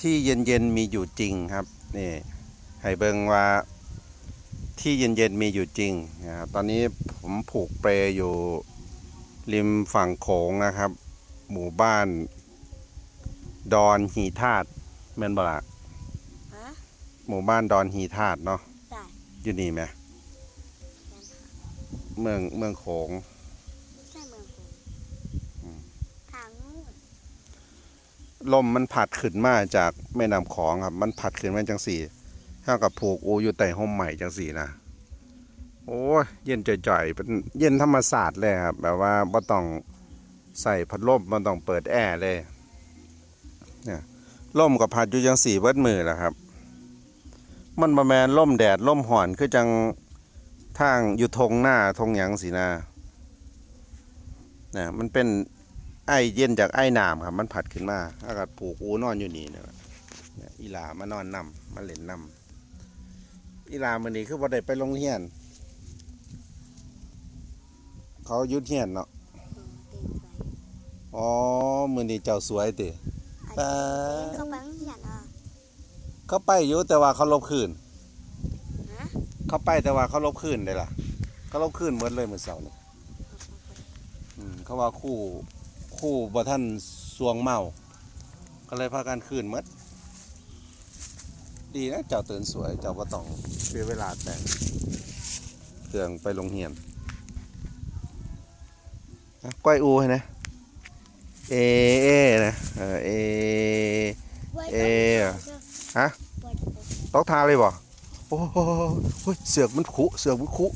ที่เย็นๆมีอยู่จริงครับนี่ให้เบิงว่าที่เย็นๆมีอยู่จริงนะครับตอนนี้ผมผูกเปรอยู่ริมฝั่งโขงนะครับ หมู่บ้าน ดอนหีธาตุแม่นบ่ละฮะหมู่บ้านดอนหีธาตุเนาะใช่อยู่นี่ไหมเมืองเมืองโขง ใช่เมืองผม อืม ทางนู้น ลมมันผัดขึ้นมาจากแม่น้ำของครับ มันผัดขึ้นมาจังสี่เท่ากับผูกอูอยู่ใต้ห่มใหม่จังสี่นะโอ้ยเย็นจ่อยๆเป็นเย็นธรรมศาสตร์เลยครับ แบบว่าบ่ต้องใส่พัดลมบ่ต้องเปิดแอร์เลยเนี่ยลมกับพัดอยู่จังสี่เบิดมือแหละครับ มันประแมนล่มแดดล่มห่อนคือจังทางอยู่ทงหน้าทงหยังสีนาเนี่ยมันเป็น ไอเย็นจากไอ้น้ำครับ มันผัดขึ้นมาอากาศผูกอูนอนอยู่นี่เนี่ยเนี่ยอีหลามานอนนำมาเล่นนำอีหลามันนี้คือว่าได้ไปโรงเรียน เขาหยุดเรียนเนาะเต็มไปอ๋อมือนี้เจ้าสวยติอันนี้เข้าไปโรงเรียนอะเขาไปอยู่แต่ว่าเขาลบคืนฮะเขาไปแต่ว่าเขาลบคืนได้ล่ะเขาลบคืนหมดเลยเมื่อเสาร์นี่อืมเขาว่าคู่ คู่บ่ท่านสวงเมา ก็เลยพากันคืนมด ดีนะเจ้าตื่นสวย เจ้าก็ต้องเสียเวลาแต่งเครื่องไปโรงเรียนก้อยอูให้นะ เอเอนะเอเอเอฮะตอกทาเลยบ่โอ้โหเสือกมันขุเสือกมันขุ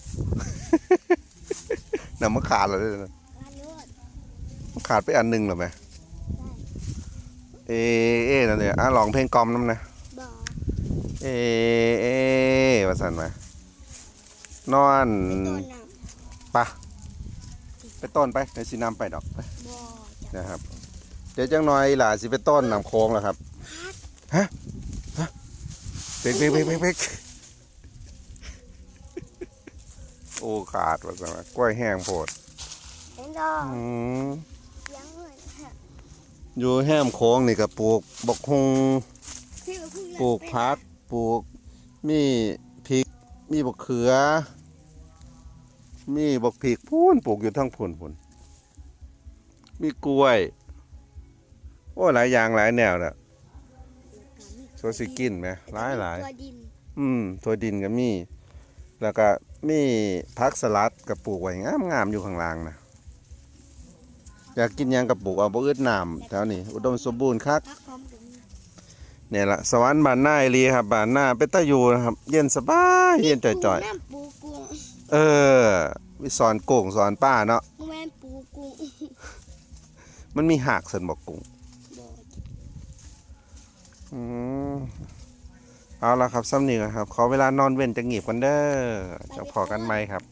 น่ะมันขาดแล้วเนี่ยนะ ขาดไปอันหนึงเหรอแม่เอเอนั่นเนี่ยอะลองเพลงกลอมน้ำนะบ่อเอเอมาสั่นมานอนต้นน่ะปะไปต้นไปในสีน้ำไปดอกไปบ่อจะนะครับ เดี๋ยวจังหน่อยหล่าสิไปต้นน้ำโค้งแล้วครับฮะฮะเป๊กเป๊กเป๊กเป๊กเป๊กโอ้ขาดว่าสั่นว่ากล้วยแห้งโพดเห็นดอก อืม ยังเลยฮะ อยู่แห้มโค้งนี่ก็ปลูกบกฮงพี่ก็เพิ่งเนปลูกพักปลูกมีพริก มีบกเขือ มีบกพริกพูนปลูกอยู่ทั้งพูนพูนมีกล้วย โอ้หลายอย่างหลายแนวน่ะโซสิกินไหมหลายหลายตัวดินอืมตัวดินก็มี แล้วก็มีพักสลัดกับปลูกไว้งามงามๆอยู่ข้างล่างนะ อยากกินหยังกับปลูกเอาบ่อึดน้ำแถวนี้อุดมสมบูรณ์คักพักพร้อมกันเนี่ยละสวรรค์บ้านหน้าไอรีครับบ้านหน้าเป็นตาอยู่นะครับ เย็นสบายเย็นจ่อยน้ำปูกุ้งๆเออวิสอนโก่งสอนป้าเนาะแม่นปูกุ้งมันมีหักสันบอกกุ้ง บ่ออืมเอาละครับซ้ำนี่ครับ ขอเวลานอนเว้นจะงีบกันเด้อจะพอกันไหมครับ